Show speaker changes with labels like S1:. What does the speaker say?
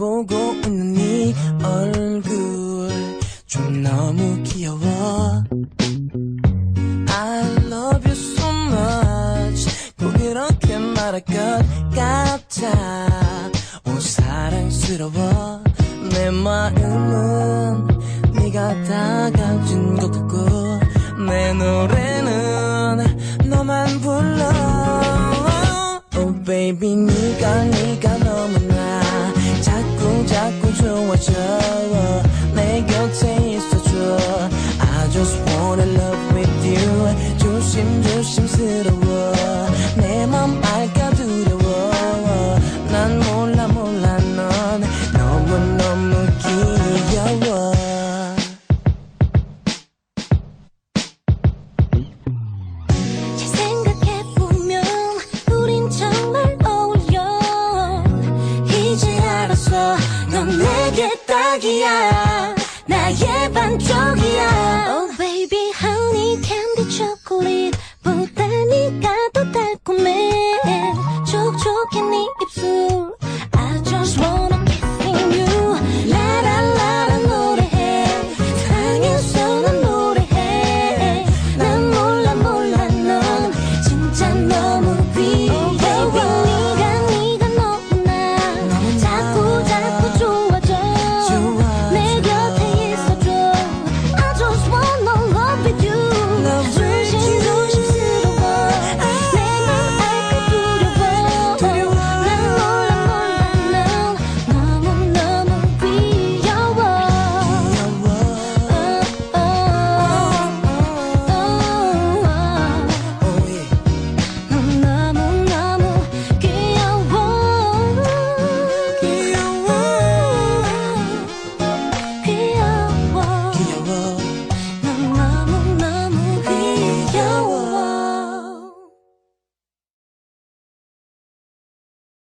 S1: 보고 있는 네 얼굴 좀 너무 귀여워. I love you so much. 꼭 이렇게 말할 것 같아. 오 사랑스러워. 내 마음은 네가 다 가진 것 같고 내 노래는 너만 불러. Oh baby 네가 네 참 조심스러워. 내 맘 알까 두려워. 난 몰라 몰라 넌 너무너무 귀여워. 잘 생각해보면 우린 정말 어울려. 이제 알았어. 넌 내게 딱이야.